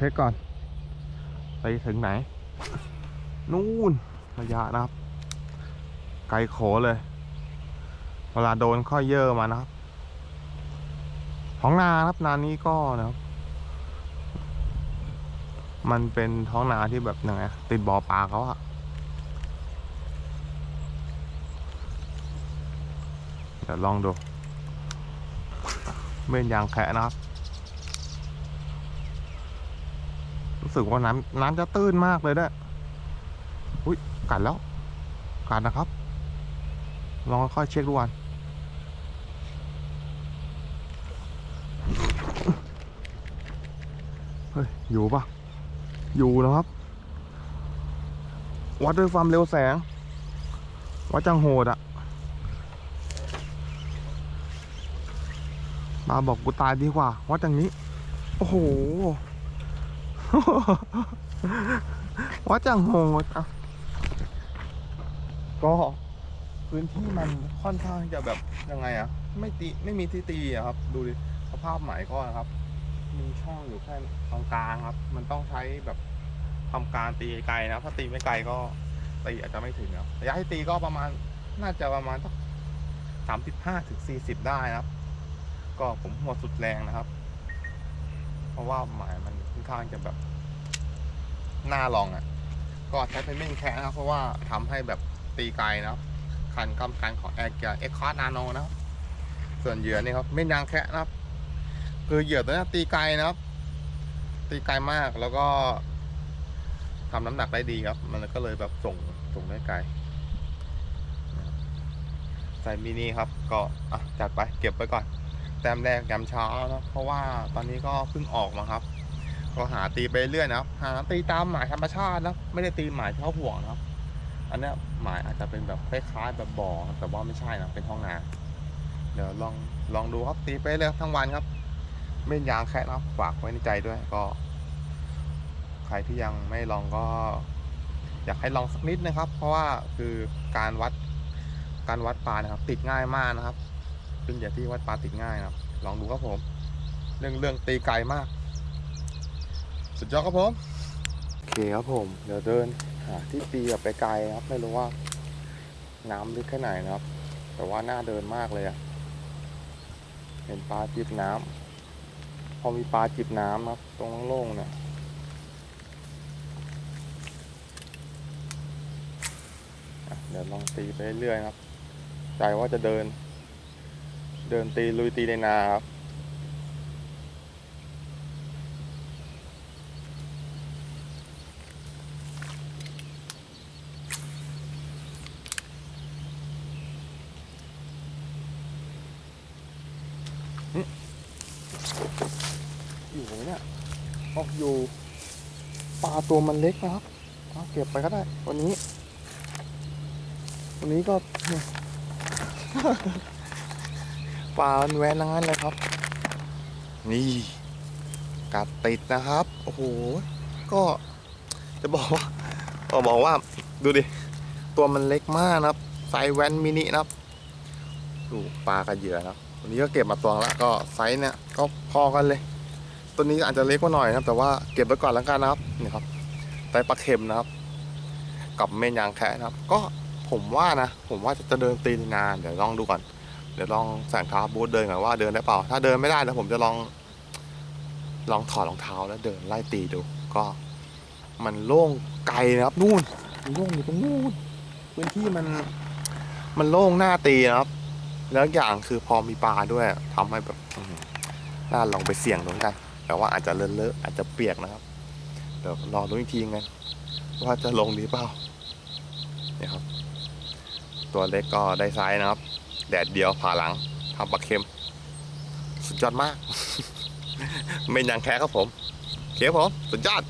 ช็คก่อน ไปถึงไหน นู่นระยะนะครับ ไกลโขเลย เวลาโดนข้อเยอะมานะครับท้องนาครับนานี้ก็นะครับ มันเป็นท้องนาที่แบบยังไงติดบ่อปลาเขาอะเดี๋ยวลองดูเม่นยางแคะนะครับ รู้สึกว่าน้ำน้ำจะตื้นมากเลยด้วยอุ้ยกัดแล้วกัดนะครับ ลองค่อยเช็คดูวันเฮ้ย อยู่ปะอยู่แล้วครับ วัดด้วยความเร็วแสง วัดจังโหดอะมาบอกกูตายดีกว่า วัดจังนี้ โอ้โห วัดจังโหดอะก็พื้นที่มันค่อนข้างจะแบบยังไงอะไม่ตีไม่มีที่ตีอะครับ ดูดิสภาพหมายก็นะครับ มีช่องอยู่แค่ตรงกลางครับ มันต้องใช้แบบทำการตีไกลนะถ้าตีไม่ไกลก็ตีอาจจะไม่ถึงครับระยะให้ตีก็ประมาณน่าจะประมาณสักสามสิบห้าถึงสี่สิบได้นะครับ ก็ผมหัวสุดแรงนะครับ ราะว่าหมายมันค่อนข้างจะแบบน่าลองอะ ก็ใช้เป็นม่นแคะนะครับเพราะว่าทำให้แบบตีไกลนะคันกำกันของแอร์เกียร์เอ็กคอร์นาโนนะครับส่วนเหยื่อนี่ครับเม่นยางแคะนะครับ คือเหยื่อตัวนี้ตีไกลนะครับ ตีไกลมากแล้วก็ทำน้ำหนักได้ดีครับ มันก็เลยแบบส่งส่งได้ไกลใส่มินิครับ ก็อะจัดไปเก็บไว้ก่อน แต้มแรกยามเช้านะเพราะว่าตอนนี้ก็เพิ่งออกมาครับ ก็หาตีไปเรื่อยนะครับ หาตีตามหมายธรรมชาตินะไม่ได้ตีหมายเฉพาะห่วงนะครับ อันเนี้ยหมายอาจจะเป็นแบบคล้ายๆแบบบ่อแต่ว่าไม่ใช่นะเป็นท้องนาเดี๋ยวลองลองดูครับตีไปเลยทั้งวันครับเม่นยางแค่นะครับฝากไว้ในใจด้วยก็ ใครที่ยังไม่ลองก็ อยากให้ลองสักนิดนะครับ เพราะว่าคือการวัดการวัดปลานะครับ ติดง่ายมากนะครับ เป็นอย่าที่วัดปลาติดง่ายนะครับ ลองดูครับผม เรื่องเรื่องตีไกลมาก สุดยอดครับผม โอเคครับผม เดี๋ยวเดินหาที่ตีแบบไปไกลครับ ไม่รู้ว่าน้ำลึกแค่ไหนนะครับ แต่ว่าน่าเดินมากเลยอะเห็นปลาจิบน้ำพอมีปลาจิบน้ำนะครับ ตรงโล่งๆเนี่ยเดี๋ยวลองตีไปเรื่อยๆครับ ใจว่าจะเดิน เดินตีลุยตีในนาครับอยู่ไหมเนี่ยออกอยู่ปลาตัวมันเล็กนะครับเอาเก็บไปก็ได้ วันนี้ วันนี้ก็ ปลามันแวนทั้งนั้นเลยครับ นี่ กัดติดนะครับ โอ้โห ก็จะบอกว่าก็บอกว่าดูดิ ตัวมันเล็กมากนะครับไซส์แวนมินินะครับ ดูปลากับเหยื่อนะครับวันนี้ก็เก็บมาตัวแล้วก็ไซส์เนี่ยก็พอกันเลย ตัวนี้อาจจะเล็กกว่าหน่อยนะครับ แต่ว่าเก็บไว้ก่อนแล้วกันนะครับนี่ครับไตปลาเค็มนะครับ กับเมนยางแคะนะครับ ก็ผมว่านะ ผมว่าจะเดินตีนนานเดี๋ยวลองดูก่อน ดี๋ยวลองใส่รองเท้าบูทเดินก่อนว่าเดินได้เปล่า ถ้าเดินไม่ได้นะผมจะลอง ลองถอดรองเท้าแล้วเดินไล่ตีดู ก็ มันโล่งไกลนะครับ นู่นมันโล่งอยู่ตรงนู่นพื้นที่มัน มันโล่งหน้าตีนะครับ แล้วอย่างคือพอมีปลาด้วยทำให้แบบน่าลองไปเสี่ยงดูเหมือนกัน แต่ว่าอาจจะเลอะๆอะอาจจะเปียกนะครับเดี๋ยวรอดูอีกทีกันว่าจะลงดีเปล่าเนี่ยครับ ตัวเล็กก็ได้ไซส์นะครับ แดดเดียวผ่าหลังทำปลาเค็ม สุดยอดมาก ไม่ยังแค่ครับผม เขียวผม สุดยอด